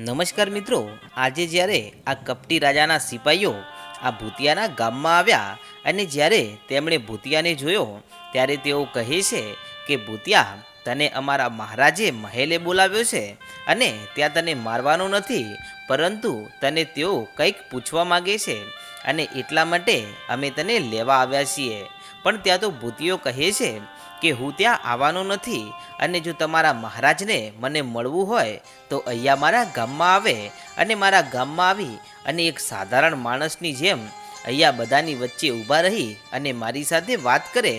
નમસ્કાર મિત્રો, આજે જ્યારે આ કપટી રાજાના સિપાહીઓ આ ભૂતિયાના ગામમાં આવ્યા અને જ્યારે તેમણે ભૂતિયાને જોયો, ત્યારે તેઓ કહે છે કે, ભૂતિયા, તને અમારા મહારાજે મહેલે બોલાવ્યો છે અને ત્યાં તને મારવાનો નથી, પરંતુ તને તેઓ કંઈક પૂછવા માગે છે અને એટલા માટે અમે તને લેવા આવ્યા છીએ. પણ ત્યાં તો ભૂતિઓ કહે છે કે હું ત્યાં આવવાનો નથી અને જો તમારા મહારાજને મને મળવું હોય, તો અહીંયા મારા ગામમાં આવે અને મારા ગામમાં આવી અને એક સાધારણ માણસની જેમ અહીંયા બધાની વચ્ચે ઊભા રહી અને મારી સાથે વાત કરે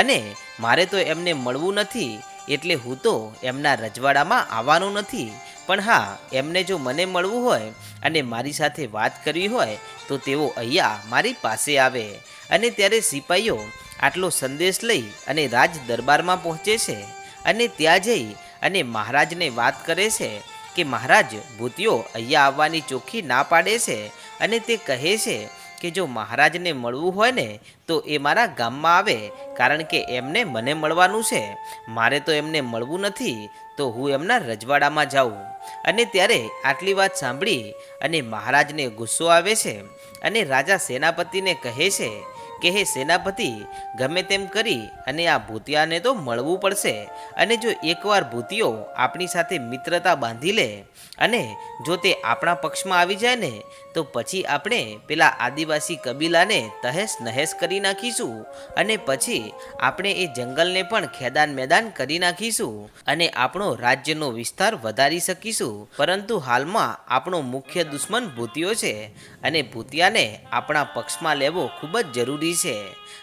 અને મારે તો એમને મળવું નથી, એટલે હું તો એમના રજવાડામાં આવવાનું નથી. પણ હા, એમને જો મને મળવું હોય અને મારી સાથે વાત કરવી હોય, તો તેઓ અહીંયા મારી પાસે આવે. અને ત્યારે સિપાહીઓ આટલો સંદેશ લઈ અને રાજ દરબારમાં પહોંચે છે અને ત્યાં જઈ અને મહારાજને વાત કરે છે કે, મહારાજ ભૂતિયો અહીંયા આવવાની ચોખ્ખી ના પાડે છે અને તે કહે છે કે, જો મહારાજને મળવું હોય ને, તો એ મારા ગામમાં આવે, કારણ કે એમને મને મળવાનું છે. મારે તો એમને મળવું નથી, તો હું એમના રજવાડામાં જાઉં. અને ત્યારે આટલી વાત સાંભળી અને મહારાજને ગુસ્સો આવે છે અને રાજા સેનાપતિને કહે છે કે હે સેનાપતિ, ગમે તેમ કરી અને આ ભૂતિયાને તો મળવું પડશે. અને જો એકવાર ભૂતિયો આપણી સાથે મિત્રતા બાંધી લે અને જો તે આપણા પક્ષમાં આવી જાય ને તો પછી આપણે પેલા આદિવાસી કબીલાને તહેસ નહેસ કરી નાખીશું અને પછી આપણે એ જંગલને પણ ખેદાન મેદાન કરી નાખીશું અને આપણો રાજ્યનો વિસ્તાર વધારી શકીશું. પરંતુ હાલમાં આપણો મુખ્ય દુશ્મન ભૂતિયો છે અને ભૂતિયાને આપણા પક્ષમાં લેવો ખૂબ જ જરૂરી છે.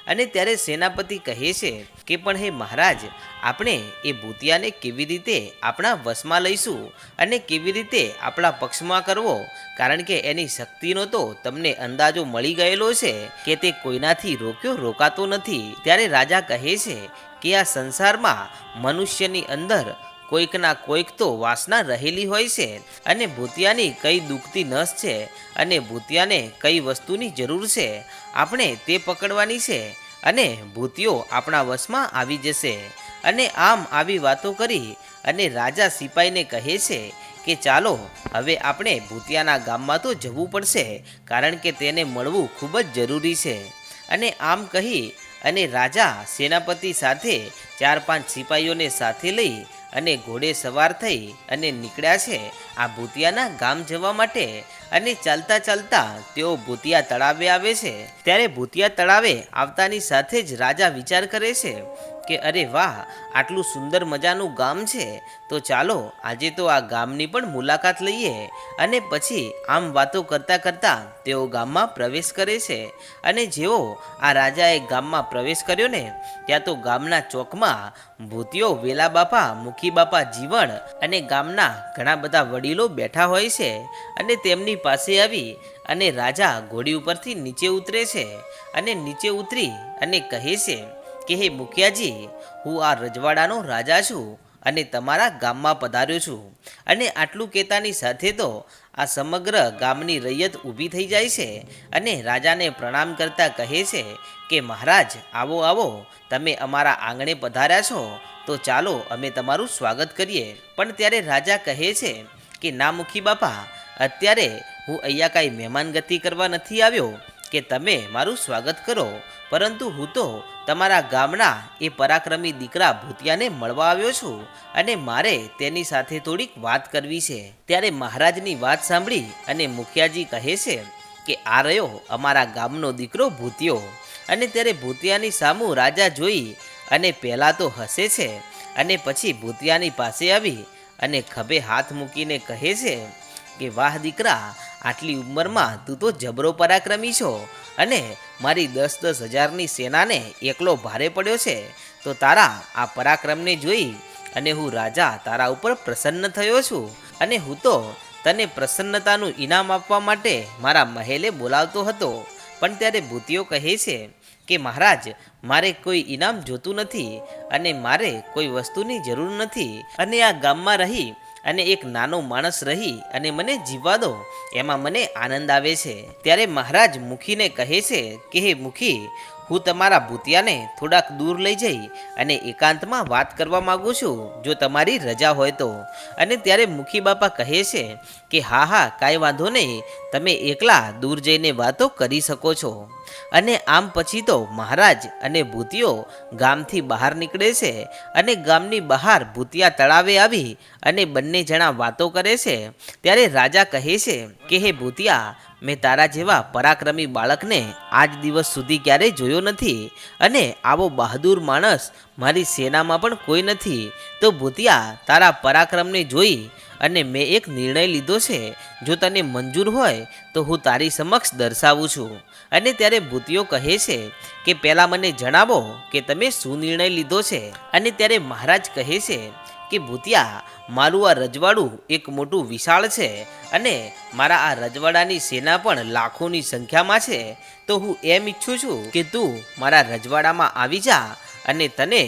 અને ત્યારે સેનાપતિ કહે છે કે પણ હે મહારાજ આપણે એ ભૂતિયાને કેવી રીતે આપણા વશમાં લઈશું અને કેવી રીતે આપણા પક્ષમાં કરવો? કારણ કે એની શક્તિનો તો તમને અંદાજો મળી ગયેલો છે કે તે કોઈનાથી રોક્યો, રોકાતો નથી. ત્યારે રાજા કહે છે કે આ સંસારમાં મનુષ્યની અંદર કોઈકના કોઈક તો વાસના રહેલી હોય છે અને ભૂતિયાની કઈ દુખતી નસ છે અને ભૂતિયાને કઈ વસ્તુની જરૂર છે? આપણે તે પકડવાની છે અને ભૂતિયો આપણા વશમાં આવી જશે. અને આમ આવી વાતો કરી અને રાજા સિપાઈને કહે છે કે ચાલો, હવે આપણે ભૂતિયાના ગામમાં તો જવું પડશે, કારણ કે તેને મળવું ખૂબ જ જરૂરી છે. અને આમ કહી અને રાજા સેનાપતિ સાથે ચાર પાંચ સિપાહીઓને સાથે લઈ અને ઘોડે સવાર થઈ અને નીકળ્યા છે આ ભૂતિયાના ગામ જવા માટે. અને ચાલતા ચાલતા તેઓ ભૂતિયા તળાવે આવે છે. ત્યારે ભૂતિયા તળાવે આવતાની સાથે જ રાજા વિચાર કરે છે કે અરે વાહ, આટલું સુંદર મજાનું ગામ છે. તો ચાલો, આજે તો આ ગામની પણ મુલાકાત લઈએ અને પછી આમ વાતો કરતાં કરતાં તેઓ ગામમાં પ્રવેશ કરે છે. અને જેઓ આ રાજાએ ગામમાં પ્રવેશ કર્યો ને, ત્યાં તો ગામના ચોકમાં ભૂતિયો વેલા બાપા, મુખી બાપા જીવણ અને ગામના ઘણા બધા વડીલો બેઠા હોય છે અને તેમની પાસે આવી અને રાજા ઘોડી ઉપરથી નીચે ઉતરે છે અને નીચે ઉતરી અને કહે છે કે હે મુખિયાજી, હું આ રજવાડાનો રાજા છું અને તમારા ગામમાં પધાર્યો છું. અને આટલું કહેતાની સાથે તો આ સમગ્ર ગામની રૈયત ઊભી થઈ જાય છે અને રાજાને પ્રણામ કરતા કહે છે કે, મહારાજ, આવો આવો, તમે અમારા આંગણે પધાર્યા છો, તો ચાલો અમે તમારું સ્વાગત કરીએ. પણ ત્યારે રાજા કહે છે કે, ના મુખી બાપા, અત્યારે હું અહીંયા કાંઈ મહેમાનગતિ કરવા નથી આવ્યો. કે તમે મારું સ્વાગત કરો. પરંતુ હું તો તમારા ગામના એ પરાક્રમી દીકરા ભૂતિયાને મળવા આવ્યો છું અને મારે તેની સાથે થોડીક વાત કરવી છે. ત્યારે મહારાજની વાત સાંભળી અને મુખિયાજી કહે છે કે, આ રહ્યો અમારા ગામનો દીકરો ભૂતિયો. અને ત્યારે ભૂતિયાની સામું રાજા જોઈ અને પહેલાં તો હસે છે અને પછી ભૂતિયાની પાસે આવી અને ખભે હાથ મૂકીને કહે છે કે, વાહ દીકરા આટલી ઉંમરમાં તું તો જબરો પરાક્રમી છો અને મારી દસ દસ હજારની સેનાને એકલો ભારે પડ્યો છે. તો તારા આ પરાક્રમને જોઈ અને હું રાજા તારા ઉપર પ્રસન્ન થયો છું અને હું તો તને પ્રસન્નતાનું ઇનામ આપવા માટે મારા મહેલે બોલાવતો હતો. પણ ત્યારે ભૂતિઓ કહે છે કે, મહારાજ, મારે કોઈ ઇનામ જોતું નથી અને મારે કોઈ વસ્તુની જરૂર નથી અને આ ગામમાં રહી અને એક નાનો માણસ રહી અને મને જીવવા દો, એમાં મને આનંદ આવે છે. ત્યારે મહારાજ મુખીને કહે છે કે, હે મુખી હું તમારા ભૂતિયાને થોડાક દૂર લઈ જઈ અને એકાંતમાં વાત કરવા માગું છું, જો તમારી રજા હોય તો. અને ત્યારે મુખી બાપા કહે છે કે, હા હા, કાંઈ વાંધો નહીં. તમે એકલા દૂર જઈને વાતો કરી શકો છો. અને આમ પછી તો મહારાજ અને ભૂતિયો ગામથી બહાર નીકળે છે અને ગામની બહાર ભૂતિયા તળાવે આવી અને બંને જણા વાતો કરે છે. ત્યારે રાજા કહે છે કે, હે ભૂતિયા મેં તારા જેવા પરાક્રમી બાળકને આજ દિવસ સુધી ક્યારેય જોયો નથી અને આવો બહાદુર માણસ મારી સેનામાં પણ કોઈ નથી. તો ભૂતિયા, તારા પરાક્રમને જોઈ અને મેં એક નિર્ણય લીધો છે. જો તને મંજૂર હોય, તો હું તારી સમક્ષ દર્શાવું છું. અને ત્યારે ભૂતિયો કહે છે કે પહેલાં મને જણાવો કે તમે શું નિર્ણય લીધો છે? અને ત્યારે મહારાજ કહે છે કે ભૂતિયા, મારું આ રજવાડું એક મોટું વિશાળ છે અને મારા આ રજવાડાની સેના પણ લાખોની સંખ્યામાં છે, તો હું એમ ઈચ્છું છું કે તું મારા રજવાડામાં આવી જા અને તને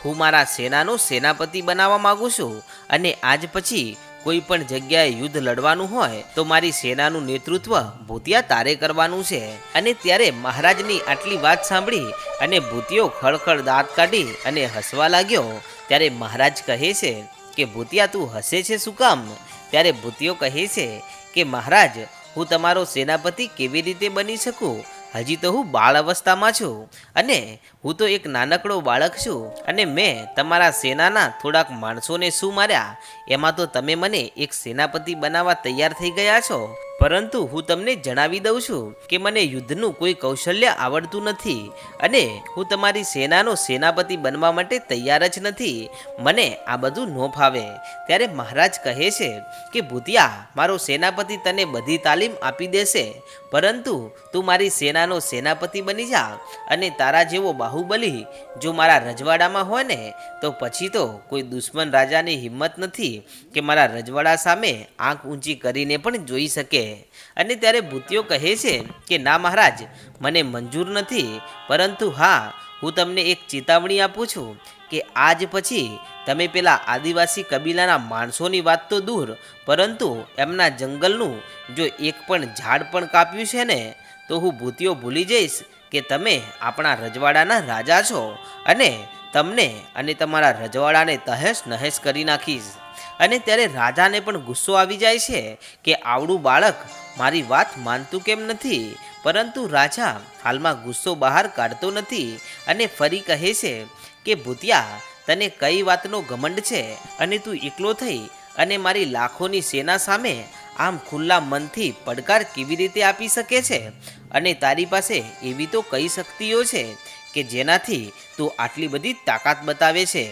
હું મારા સેનાનો સેનાપતિ બનાવવા માગું છું અને આજ પછી કોઈ પણ જગ્યાએ યુદ્ધ લડવાનું હોય તો મારી સેનાનું નેતૃત્વ ભૂતિયા તારે કરવાનું છે. અને ત્યારે મહારાજની આટલી વાત સાંભળી અને ભૂતિયો ખળખળ દાંત કાઢી અને હસવા લાગ્યો. ત્યારે મહારાજ કહે છે કે, ભૂતિયા, તું હસે છે શું કામ? ત્યારે ભૂતિયો કહે છે કે, મહારાજ, હું તમારો સેનાપતિ કેવી રીતે બની શકું? હજી તો હું બાળ અવસ્થામાં છું અને હું તો એક નાનકડો બાળક છું અને મેં તમારા સેનાના થોડાક માણસોને શું માર્યા? એમાં તો તમે મને એક સેનાપતિ બનાવવા તૈયાર થઈ ગયા છો. પરંતુ હું તમને જણાવી દઉં છું કે મને યુદ્ધનું કોઈ કૌશલ્ય આવડતું નથી અને હું તમારી સેનાનો સેનાપતિ બનવા માટે તૈયાર જ નથી. મને આ બધું ન ફાવે. ત્યારે મહારાજ કહે છે કે, ભૂતિયા, મારો સેનાપતિ તને બધી તાલીમ આપી દેશે. પરંતુ તું મારી સેનાનો સેનાપતિ બની જા અને તારા જેવો બાહુબલી જો મારા રજવાડામાં હોય ને, તો પછી તો કોઈ દુશ્મન રાજાની હિંમત નથી કે મારા રજવાડા સામે આંખ ઊંચી કરીને પણ જોઈ શકે. અને ત્યારે ભૂતિયો કહે છે કે, ના મહારાજ, મને મંજૂર નથી, પરંતુ હા, હું તમને એક ચેતવણી આપું છું કે આજ પછી તમે પેલા આદિવાસી કબીલાના માણસોની વાત તો દૂર, પરંતુ એમના જંગલનું જો એક પણ ઝાડ પણ કાપ્યું છે ને, તો હું ભૂતિયો ભૂલી જઈશ કે તમે આપણા રજવાડાના રાજા છો અને તમને અને તમારા રજવાડાને તહેશ નહેશ કરી નાખીશ. અને ત્યારે રાજાને પણ ગુસ્સો આવી જાય છે કે આવડું બાળક મારી વાત માનતું કેમ નથી? પરંતુ રાજા હાલમાં ગુસ્સો બહાર કાઢતો નથી અને ફરી કહે છે કે, ભૂતિયા, તને કઈ વાતનો ઘમંડ છે? અને તું એકલો થઈ અને મારી લાખોની સેના સામે આમ ખુલ્લા મનથી પડકાર કેવી રીતે આપી શકે છે? અને તારી પાસે એવી તો કઈ શક્તિઓ છે કે જેનાથી તું આટલી બધી તાકાત બતાવે છે?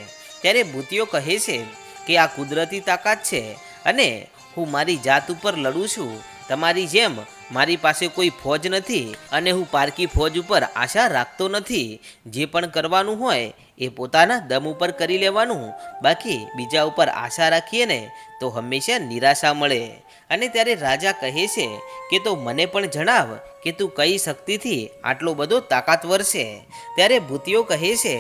ત્યારે ભૂતિઓ કહે છે કે આ કુદરતી તાકાત છે અને હું મારી જાત ઉપર લડું છું. તમારી જેમ મારી પાસે કોઈ ફોજ નથી અને હું પારકી ફોજ ઉપર આશા રાખતો નથી. જે પણ કરવાનું હોય એ પોતાના દમ ઉપર કરી લેવાનું. બાકી બીજા ઉપર આશા રાખીએ ને તો હંમેશા નિરાશા મળે. અને ત્યારે રાજા કહે છે કે તો મને પણ જણાવ કે તું કઈ શક્તિથી આટલો બધો તાકાતવર છે. ત્યારે ભૂતિયો કહે છે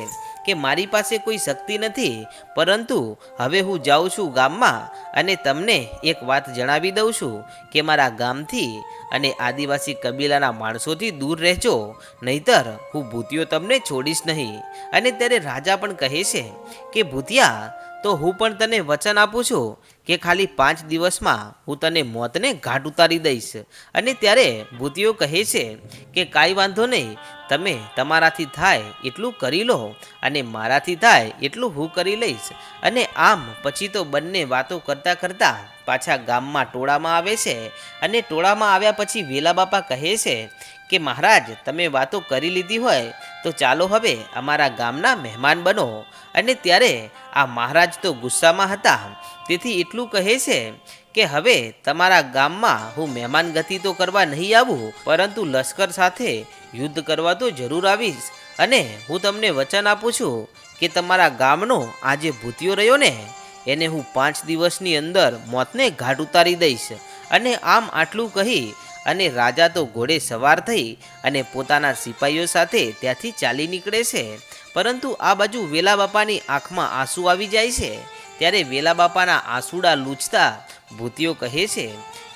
કે મારી પાસે કોઈ શક્તિ નથી, પરંતુ હવે હું જાઉં છું ગામમાં અને તમને એક વાત જણાવી દઉં છું કે મારા ગામથી અને આદિવાસી કબીલાના માણસોથી દૂર રહેજો, નહીતર હું ભૂતિયો તમને છોડીશ નહીં. અને ત્યારે રાજા પણ કહે છે કે, ભૂતિયા, તો હું પણ તને વચન આપું છું કે ખાલી પાંચ દિવસમાં હું તને મોતને ઘાટ ઉતારી દઈશ. અને ત્યારે ભૂતિઓ કહે છે કે, કાંઈ વાંધો નહીં, તમે તમારાથી થાય એટલું કરી લો અને મારાથી થાય એટલું હું કરી લઈશ. અને આમ પછી તો બંને વાતો કરતાં કરતાં પાછા ગામમાં ટોળામાં આવે છે. અને ટોળામાં આવ્યા પછી વેલા બાપા કહે છે કે, મહારાજ, તમે વાતો કરી લીધી હોય તો ચાલો હવે અમારા ગામના મહેમાન બનો અને ત્યારે આ મહારાજ તો ગુસ્સામાં હતા. તેથી એટલું કહે છે કે હવે તમારા ગામમાં હું મહેમાન ગતિ તો કરવા નહીં આવું, પરંતુ લશ્કર સાથે યુદ્ધ કરવા તો જરૂર આવીશ. અને હું તમને વચન આપું છું કે તમારા ગામનો આ જે ભૂતિયો રહ્યો ને, એને હું પાંચ દિવસની અંદર મોતને ઘાટ ઉતારી દઈશ. અને આમ આટલું કહી અને રાજા તો ઘોડે સવાર થઈ અને પોતાના સિપાહીઓ સાથે ત્યાંથી ચાલી નીકળે છે. પરંતુ આ બાજુ વેલા બાપાની આંખમાં આંસુ આવી જાય છે. ત્યારે વેલા બાપાના આંસુડા લૂછતા ભૂતિઓ કહે છે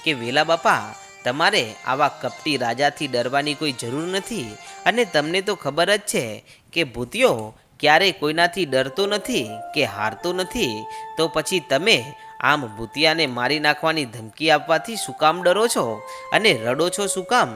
કે, વેલા બાપા, તમારે આવા કપટી રાજાથી ડરવાની કોઈ જરૂર નથી. અને તમને તો ખબર જ છે કે ભૂતિયો ક્યારેય કોઈનાથી ડરતો નથી કે હારતો નથી. તો પછી તમે આમ ભૂતિયાને મારી નાખવાની ધમકી આપવાથી શું કામ ડરો છો? અને રડો છો શું કામ?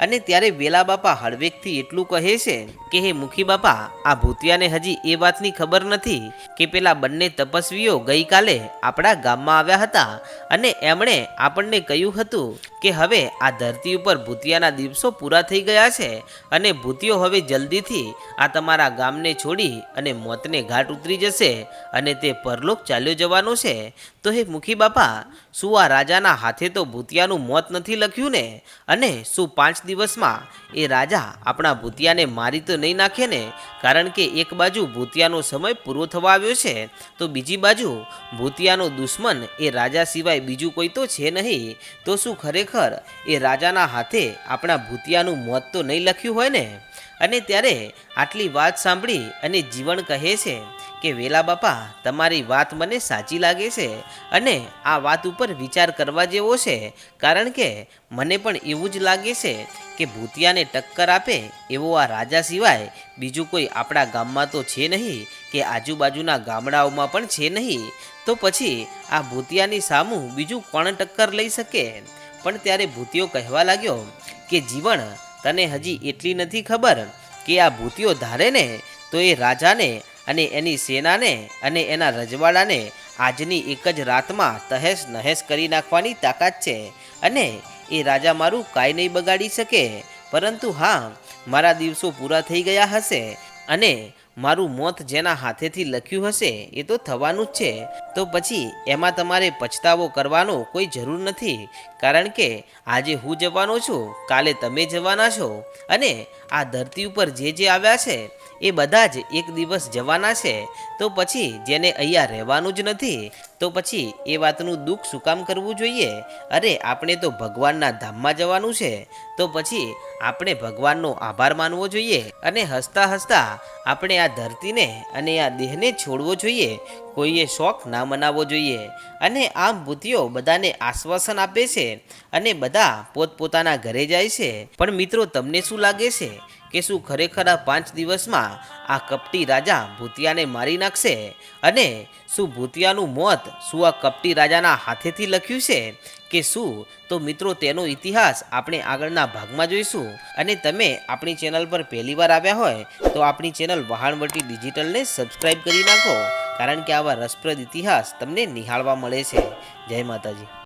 અને ત્યારે વેલા બાપા હળવેકથી એટલું કહે છે કે, હે મુખી બાપા, આ ભૂતિયાને હજી એ વાતની ખબર નથી કે પેલા બંને તપસ્વીઓ ગઈકાલે આપણા ગામમાં આવ્યા હતા અને એમણે આપણને કહ્યું હતું કે, હવે આ ધરતી ઉપર ભૂતિયાના દિવસો પૂરા થઈ ગયા છે અને ભૂતિયો હવે જલ્દીથી આ તમારા ગામને છોડી અને મોતને ઘાટ ઉતરી જશે અને તે પરલોક ચાલ્યો જવાનો છે. તો હે મુખી બાપા શું આ રાજાના હાથે તો ભૂતિયાનું મોત નથી લખ્યું ને? અને શું પાંચ દિવસમાં એ રાજા આપણા ભૂતિયાને મારી તો નહીં નાખે ને? કારણ કે એક બાજુ ભૂતિયાનો સમય પૂરો થવા આવ્યો છે, તો બીજી બાજુ ભૂતિયાનો દુશ્મન એ રાજા સિવાય બીજું કોઈ તો છે નહીં. તો શું ખરેખર એ રાજાના હાથે આપણા ભૂતિયાનું મોત તો નહીં લખ્યું હોય ને? અને ત્યારે આટલી વાત સાંભળી અને જીવન કહે છે કે વેલા બાપા, તમારી વાત મને સાચી લાગે છે અને આ વાત ઉપર વિચાર કરવા જેવો છે. કારણ કે મને પણ એવું જ લાગે છે કે ભૂતિયાને ટક્કર આપે એવો આ રાજા સિવાય બીજું કોઈ આપણા ગામમાં તો છે નહીં કે આજુબાજુના ગામડાઓમાં પણ છે નહીં. તો પછી આ ભૂતિયાની સામું બીજું કોણ ટક્કર લઈ શકે? પણ ત્યારે ભૂતિયો કહેવા લાગ્યો કે જીવન તને હજી એટલી નથી ખબર કે આ ભૂતિયો ધારે ને તો એ રાજાને અને એની સેનાને અને એના રજવાડાને આજની એક જ રાતમાં તહેસ નહેસ કરી નાખવાની તાકાત છે. અને એ રાજા મારું કાંઈ નહીં બગાડી શકે. પરંતુ હા, મારા દિવસો પૂરા થઈ ગયા હશે. અને મારું મોત જેના હાથેથી લખ્યું હશે એ તો થવાનું જ છે. તો પછી એમાં તમારે પછતાવો કરવાનો કોઈ જરૂર નથી, કારણ કે આજે હું જવાનો છું, કાલે તમે જવાના છો. અને આ ધરતી ઉપર જે જે આવ્યા છે, એ બધા જ એક દિવસ જવાના છે. તો પછી જેને અહીંયા રહેવાનું જ નથી, તો પછી એ વાતનું દુઃખ શું કામ કરવું જોઈએ? અરે, આપણે તો ભગવાનના ધામમાં જવાનું છે. તો પછી આપણે ભગવાનનો આભાર માનવો જોઈએ અને હસતા હસતા આપણે આ ધરતીને અને આ દેહને છોડવો જોઈએ. કોઈએ શોખ ના મનાવવો જોઈએ અને આમ ભૂતિઓ બધાને આશ્વાસન આપે છે અને બધા પોતપોતાના ઘરે જાય છે. પણ મિત્રો, તમને શું લાગે છે કે શું ખરેખર આ પાંચ દિવસમાં આ કપટી રાજા ભૂતિયાને મારી નાખશે? અને શું ભૂતિયાનું મોત શું આ કપટી રાજાના હાથેથી લખ્યું છે? કે શું? તો મિત્રો, તેનો ઇતિહાસ આપણે આગળના ભાગમાં જોઈશું. અને તમે આપણી ચેનલ પર પહેલીવાર આવ્યા હોય તો આપણી ચેનલ વહાણવટી ડિજિટલને સબસ્ક્રાઈબ કરી નાખો. કારણ કે આવા રસપ્રદ ઇતિહાસ તમને નિહાળવા મળે છે. જય માતાજી.